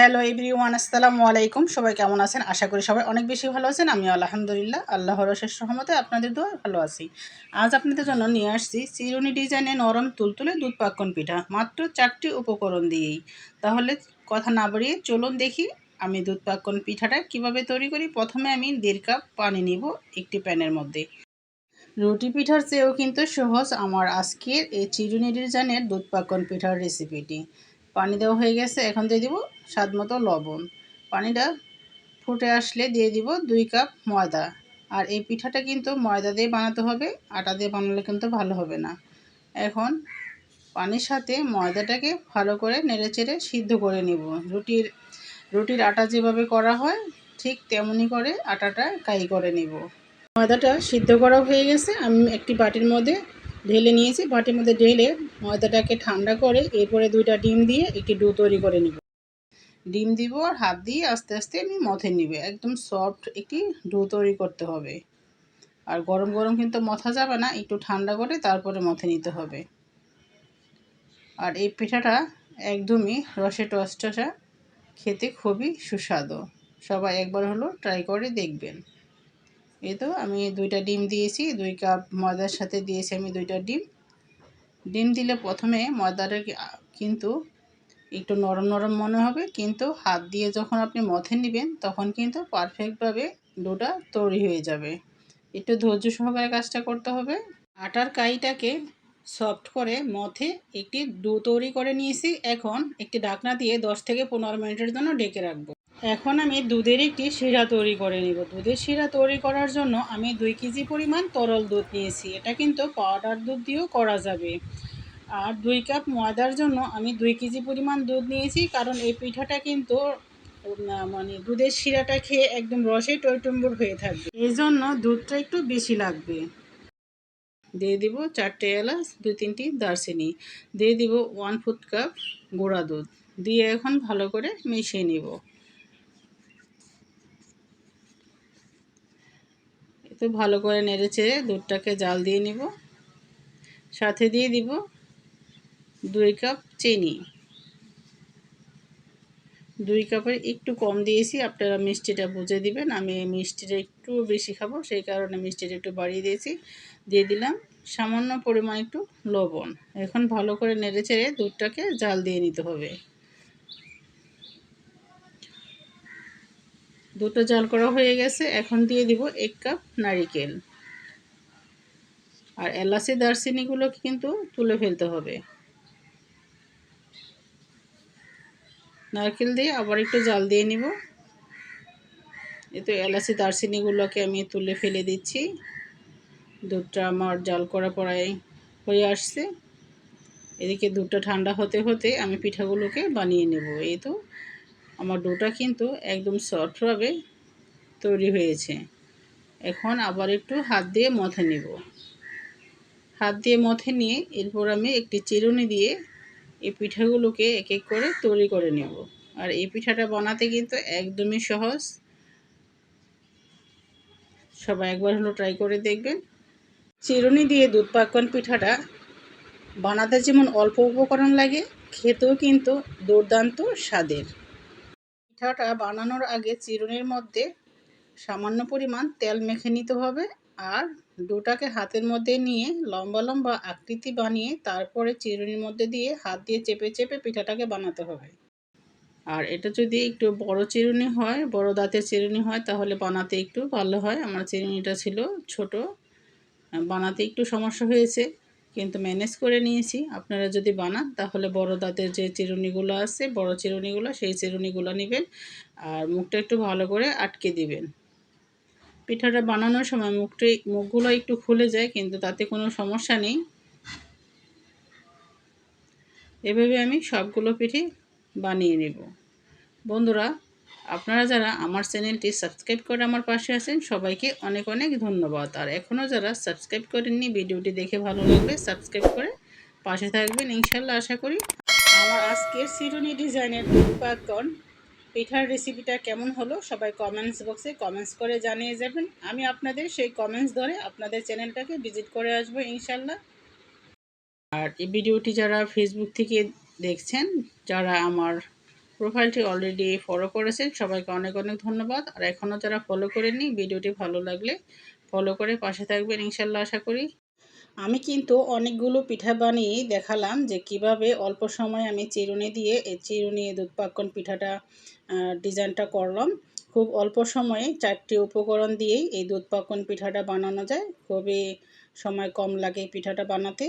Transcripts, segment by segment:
Hello everyone, আসসালামু আলাইকুম। সবাই কেমন আছেন? আশা করি সবাই অনেক বেশি ভালো আছেন। আমি আলহামদুলিল্লাহ, আল্লাহর শেষ সহমতে আপনাদের দোয়া ভালো আছি। আজ আপনাদের জন্য নিয়ে আসছি চিরুনি ডিজাইনে নরম তুলতুলে দুধ পাক্কন পিঠা, মাত্র চারটি উপকরণ দিয়েই। তাহলে কথা না বাড়িয়ে চলুন দেখি আমি দুধ পাক্কন পিঠাটা কীভাবে তৈরি করি। প্রথমে আমি দেড় কাপ পানি নিব একটি প্যানের মধ্যে। রুটি পিঠার চেয়েও কিন্তু সহজ আমার আজকের এই চিরুনি ডিজাইনের দুধ পাক্কন পিঠার রেসিপিটি। পানি দেওয়া হয়ে গেছে, এখন দিয়ে দিব স্বাদ মতো লবণ। পানিটা ফুটে আসলে দিয়ে দিব দুই কাপ ময়দা। আর এই পিঠাটা কিন্তু ময়দা দিয়ে বানাতে হবে, আটা দিয়ে বানালে কিন্তু ভালো হবে না। এখন পানির সাথে ময়দাটাকে ভালো করে নেড়েচেড়ে সিদ্ধ করে নিব। রুটির রুটির আটা যেভাবে করা হয়, ঠিক তেমনই করে আটাটা কাই করে নিব। ময়দাটা সিদ্ধ করা হয়ে গেছে, আমি একটি বাটির মধ্যে ঢেলে নিয়েছি, বাটির মধ্যে ঢেলে ময়দাটাকে ঠান্ডা করে এরপরে দুইটা ডিম দিয়ে একটি ডো তৈরি করে নিব। ডিম দিব আর হাত দিয়ে আস্তে আস্তে আমি মথে নিবে, একদম সফট একটি ডো তৈরি করতে হবে। আর গরম গরম কিন্তু মথা যাবে না, একটু ঠান্ডা করে তারপরে মথে নিতে হবে। আর এই পিঠাটা একদমই রসে টসটসা, খেতে খুবই সুস্বাদু। সবাই একবার হলো ট্রাই করে দেখবেন। এই তো আমি দুইটা ডিম দিয়েছি, দুই কাপ ময়দার সাথে দিয়েছি আমি দুইটা ডিম। ডিম দিলে প্রথমে ময়দাটা কিন্তু একটু নরম নরম মনে হবে, কিন্তু হাত দিয়ে যখন আপনি মথে নেবেন, তখন কিন্তু পারফেক্টভাবে ডোটা তৈরি হয়ে যাবে। একটু ধৈর্য সহকারে কাজটা করতে হবে। আটার কাইটাকে সফট করে মথে একটি ডো তৈরি করে নিয়েছি। এখন একটি ডাকনা দিয়ে দশ থেকে পনেরো মিনিটের জন্য ডেকে রাখব। এখন আমি দুধের একটি শিরা তৈরি করে নিব। দুধের শিরা তৈরি করার জন্য আমি দুই কেজি পরিমাণ তরল দুধ নিয়েছি। এটা কিন্তু পাউডার দুধ দিয়েও করা যাবে। আর দুই কাপ ময়দার জন্য আমি দুই কেজি পরিমাণ দুধ নিয়েছি, কারণ এই পিঠাটা কিন্তু মানে দুধের শিরাটা খেয়ে একদম রসে টইটম্বুর হয়ে থাকবে। এই জন্য দুধটা একটু বেশি লাগবে। দিয়ে দিব চারটে এলাচ, দুই তিনটি দারচিনি। দিয়ে দিব ওয়ান ফুট কাপ গুঁড়া দুধ। দিয়ে এখন ভালো করে মিশিয়ে নিব। তো ভালো করে নেড়ে চেড়ে দুধটাকে জাল দিয়ে নিব। সাথে দিয়ে দিব দুই কাপ চিনি। দুই কাপের একটু কম দিয়েছি, আপনারা মিষ্টিটা বুঝে দিবেন। আমি মিষ্টিটা একটু বেশি খাব, সেই কারণে মিষ্টিটা একটু বাড়িয়ে দিয়েছি। দিয়ে দিলাম সামান্য পরিমাণ একটু লবণ। এখন ভালো করে নেড়ে চেড়ে দুধটাকে জাল দিয়ে নিতে হবে। দুটো জাল করা হয়ে গেছে। এখন দিয়ে দিব এক কাপ নারিকেল। আর এলাচি দারচিনিগুলো কিন্তু তুলে ফেলতে হবে। নারকেল দিয়ে আবার একটু জাল দিয়ে নিব। এতো এলাচি, দারচিনিগুলোকে আমি তুলে ফেলে দিচ্ছি। দুধটা আমার জাল করা পড়ায় হয়ে আসছে। এদিকে দুধটা ঠান্ডা হতে হতে আমি পিঠাগুলোকে বানিয়ে নেব। এই তো আমার ডোটা কিন্তু একদম সফটভাবে তৈরি হয়েছে। এখন আবার একটু হাত দিয়ে মথে নেব। হাত দিয়ে মথে নিয়ে এরপর আমি একটি চিরুনি দিয়ে এই পিঠাগুলোকে এক এক করে তৈরি করে নেব। আর এই পিঠাটা বানাতে কিন্তু একদমই সহজ। সবাই একবার হলো ট্রাই করে দেখবেন। চিরুনি দিয়ে দুধ পাকন পিঠাটা বানাতে যেমন অল্প উপকরণ লাগে, খেতেও কিন্তু দুর্দান্ত স্বাদের। পিঠাটা বানানোর আগে চিরুনির মধ্যে সামান্য পরিমাণ তেল মেখে নিতে হবে আর ডোটাকে হাতের মধ্যে নিয়ে লম্বা লম্বা আকৃতি বানিয়ে তারপরে চিরুনির মধ্যে দিয়ে হাত দিয়ে চেপে চেপে পিঠাটাকে বানাতে হবে। আর এটা যদি একটু বড় চিরুনি হয়, বড় দাঁতের চিরুনি হয়, তাহলে বানাতে একটু ভালো হয়। আমার চিরুনিটা ছিল ছোট, বানাতে একটু সমস্যা হয়েছে। কিন্তু ম্যানেজ করে নিয়েছি। আপনারা যদি বানান, তাহলে বড় দাঁতের যে চিরুনিগুলো আছে, বড় চিরুনিগুলো, সেই চিরুনিগুলো নেবেন আর মুখটা একটু ভালো করে আটকে দিবেন। পিঠাটা বানানোর সময় মুখটি, মুখগুলো একটু খুলে যায়, কিন্তু তাতে কোনো সমস্যা নেই। এভাবে আমি সবগুলো পিঠে বানিয়ে নেব। বন্ধুরা আপনারা যারা আমার চ্যানেলটি সাবস্ক্রাইব করে আমার পাশে আছেন, সবাইকে অনেক অনেক ধন্যবাদ। আর এখনও যারা সাবস্ক্রাইব করেননি, ভিডিওটি দেখে ভালো লাগলে সাবস্ক্রাইব করে পাশে থাকবেন ইনশাল্লাহ আশা করি আমার আজকের সিরুনি ডিজাইনের পাকন পিঠার রেসিপিটা কেমন হলো, সবাই কমেন্টস বক্সে কমেন্টস করে জানিয়ে যাবেন। আমি আপনাদের সেই কমেন্টস ধরে আপনাদের চ্যানেলটাকে ভিজিট করে আসব ইনশাল্লাহ আর এই ভিডিওটি যারা ফেসবুক থেকে দেখছেন, যারা আমার প্রোফাইলটি অলরেডি ফলো করেছেন, সবাইকে অনেক অনেক ধন্যবাদ। আর এখনও যারা ফলো করেননি, ভিডিওটি ভালো লাগলে ফলো করে পাশে থাকবেন ইনশাল্লাহ আশা করি। আমি কিন্তু অনেকগুলো পিঠা বানিয়ে দেখালাম যে কীভাবে অল্প সময় আমি চিরুনি দিয়ে এই চিরুনি দুধ পাক্কন পিঠাটা ডিজাইনটা করলাম। খুব অল্প সময়ে চারটি উপকরণ দিয়েই এই দুধ পাকন পিঠাটা বানানো যায়। খুবই সময় কম লাগে পিঠাটা বানাতে।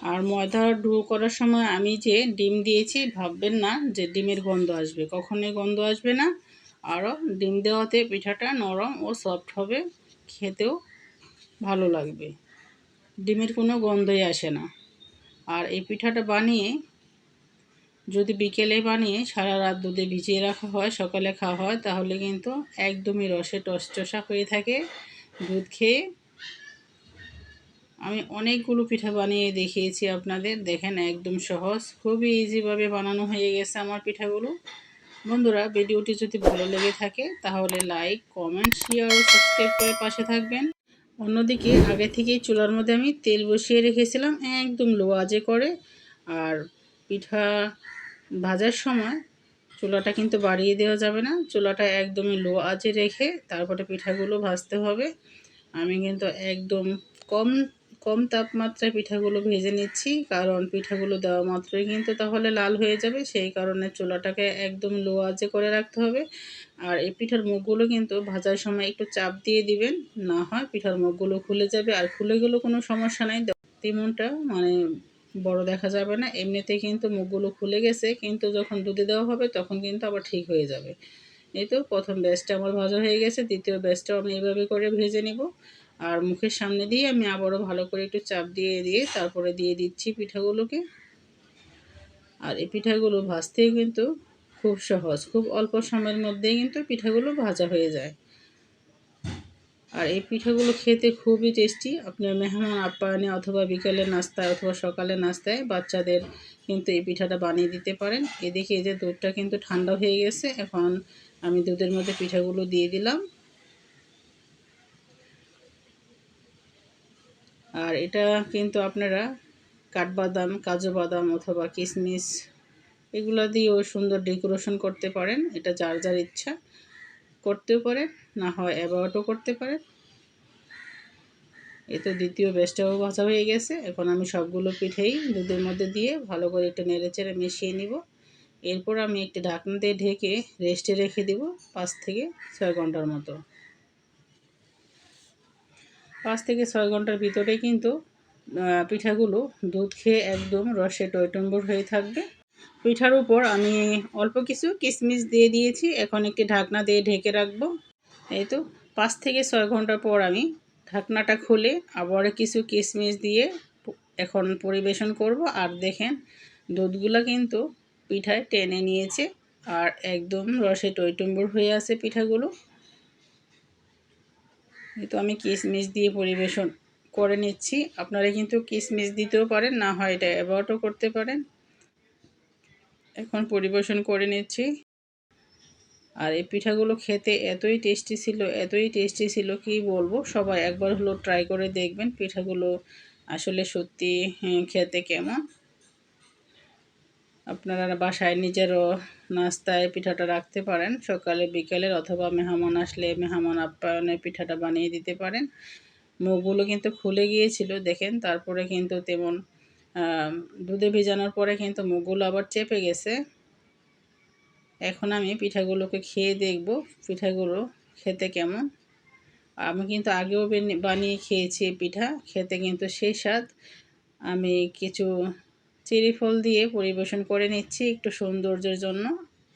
আর ময়দা ডু করার সময় আমি যে ডিম দিয়েছি, ভাববেন না যে ডিমের গন্ধ আসবে। কখনোই গন্ধ আসবে না। আরও ডিম দেওয়াতে পিঠাটা নরম ও সফট হবে, খেতেও ভালো লাগবে। ডিমের কোনো গন্ধই আসে না। আর এই পিঠাটা বানিয়ে, যদি বিকেলে বানিয়ে সারা রাত দুধে ভিজিয়ে রাখা হয়, সকালে খাওয়া হয়, তাহলে কিন্তু একদমই রসে টসটসা হয়ে থাকে। দুধ খেয়ে আমি অনেকগুলো পিঠা বানিয়ে দেখিয়েছি আপনাদের। দেখেন, একদম সহজ। খুবই ইজিভাবে বানানো হয়ে গেছে আমার পিঠাগুলো। বন্ধুরা, ভিডিওটি যদি ভালো লেগে থাকে, তাহলে লাইক কমেন্ট শেয়ার ও সাবস্ক্রাইব করে পাশে থাকবেন। অন্যদিকে, আগে থেকেই চুলার মধ্যে আমি তেল বসিয়ে রেখেছিলাম একদম লো আজে করে। আর পিঠা ভাজার সময় চুলাটা কিন্তু বাড়িয়ে দেওয়া যাবে না। চুলাটা একদমই লো আজে রেখে তারপরে পিঠাগুলো ভাজতে হবে। আমি কিন্তু একদম কম কম তাপমাত্রায় পিঠাগুলো ভেজে নিচ্ছি, কারণ পিঠাগুলো দেওয়া মাত্রই কিন্তু তাহলে লাল হয়ে যাবে, সেই কারণে চুলাটাকে একদম লো আজে করে রাখতে হবে। আর এই পিঠার মুখগুলো কিন্তু ভাজার সময় একটু চাপ দিয়ে দিবেন, না হয় পিঠার মুখগুলো খুলে যাবে, আর খুলে গেলেও কোনো সমস্যা নাই। তেমনটা মানে বড় দেখা যাবে না, এমনিতে কিন্তু মুখগুলো খুলে গেছে, কিন্তু যখন দুধে দেওয়া হবে তখন কিন্তু আবার ঠিক হয়ে যাবে। এই তো প্রথম ব্যাসটা আমার ভাজা হয়ে গেছে, দ্বিতীয় ব্যাসটাও আমি এইভাবে করে ভেজে নিব। আর মুখের সামনে দিয়ে আমি আবারও ভালো করে একটু চাপ দিয়ে দিয়ে তারপরে দিয়ে দিচ্ছি পিঠাগুলোকে। আর এই পিঠাগুলো ভাজতেই কিন্তু খুব সহজ, খুব অল্প সময়ের মধ্যেই কিন্তু পিঠাগুলো ভাজা হয়ে যায়। আর এই পিঠাগুলো খেতে খুবই টেস্টি। আপনার মেহমান আপ্যায়নে অথবা বিকেলে নাস্তায় অথবা সকালে নাস্তায় বাচ্চাদের কিন্তু এই পিঠাটা বানিয়ে দিতে পারেন। এদিকে এই যে দুধটা কিন্তু ঠান্ডা হয়ে গেছে, এখন আমি দুধের মধ্যে পিঠাগুলো দিয়ে দিলাম। আর এটা কিন্তু আপনারা কাঠবাদাম, কাজু বাদাম অথবা কিশমিশ এগুলো দিয়েও সুন্দর ডেকোরেশন করতে পারেন। এটা যার যার ইচ্ছা করতেও পারেন না হয় অ্যাবাউটও করতে পারেন তো দ্বিতীয় বেসটাও ভাজা হয়ে গেছে। এখন আমি সবগুলো পিঠেই দুধের মধ্যে দিয়ে ভালো করে একটু নেড়ে চেড়ে মিশিয়ে নিব। এরপর আমি একটি ঢাকনা দিয়ে ঢেকে রেস্টে রেখে দিব পাঁচ থেকে ছয় ঘণ্টার মতো। পাঁচ থেকে ছয় ঘণ্টার ভিতরে কিন্তু পিঠাগুলো দুধ খেয়ে একদম রসে টয়টম্বর হয়ে থাকবে। পিঠার উপর আমি অল্প কিছু কিশমিশ দিয়ে দিয়েছি। এখন একটি ঢাকনা দিয়ে ঢেকে রাখব। এই তো, পাঁচ থেকে ছয় ঘণ্টা পর আমি ঢাকনাটা খুলে আবার কিছু কিশমিশ দিয়ে এখন পরিবেশন করব। আর দেখেন, দুধগুলো কিন্তু পিঠায় টেনে নিয়েছে। আর একদম রসে টইটম্বর হয়ে আছে পিঠাগুলো। তো আমি কিশমিশ দিয়ে পরিবেশন করে নিচ্ছি। আপনারা কিন্তু কিশমিশ দিতেও পারেন না হয় এটা অ্যাবাউটও করতে পারেন। এখন পরিবেশন করে নিচ্ছি। আর এই পিঠাগুলো খেতে এতই টেস্টি ছিল এতই টেস্টি ছিল কি বলব? সবাই একবার হলো ট্রাই করে দেখবেন পিঠাগুলো আসলে সত্যি হ্যাঁ, খেতে কেমন। আপনারা বাসায় নিজেরও নাস্তায় পিঠাটা রাখতে পারেন। সকালে, বিকেলের অথবা মেহমান আসলে মেহমান আপ্যায়নে পিঠাটা বানিয়ে দিতে পারেন। মুখগুলো কিন্তু খুলে গিয়েছিল, দেখেন। তারপরে কিন্তু তেমন দুধে ভেজানোর পরে কিন্তু মুখগুলো আবার চেপে গেছে। এখন আমি পিঠাগুলোকে খেয়ে দেখব, পিঠাগুলো খেতে কেমন। আমি কিন্তু আগেও বানিয়ে খেয়েছি পিঠা, খেতে কিন্তু সেই স্বাদ। আমি কিছু চেরি ফল দিয়ে পরিবেশন করে নিচ্ছি একটু সৌন্দর্যের জন্য।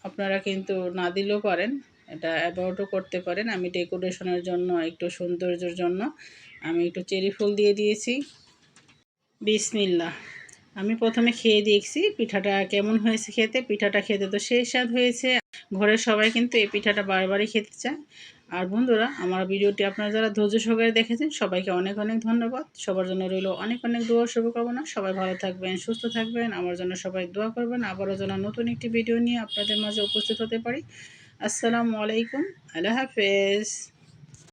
আপনারা কিন্তু না দিলেও পারেন, এটা অ্যাবাউটও করতে পারেন। আমি ডেকোরেশনের জন্য, একটু সৌন্দর্যের জন্য আমি একটু চেরি ফুল দিয়ে দিয়েছি। বিসমিল্লা আমি প্রথমে খেয়ে দেখছি পিঠাটা কেমন হয়েছে খেতে। পিঠাটা খেতে তো সেই স্বাদ হয়েছে। ঘরের সবাই কিন্তু এই পিঠাটা বারবারই খেতে চায়। আর বন্ধুরা, আমার ভিডিওটি আপনারা যারা ধৈর্য সহকারে দেখেছেন, সবাইকে অনেক অনেক ধন্যবাদ। সবার জন্য রইল অনেক অনেক দোয়া শুভকামনা। সবাই ভালো থাকবেন, সুস্থ থাকবেন। আমার জন্য সবাই দোয়া করবেন। আবারও যেন নতুন একটি ভিডিও নিয়ে আপনাদের মাঝে উপস্থিত হতে পারি। আসসালামু আলাইকুম। আল্লাহ হাফেজ।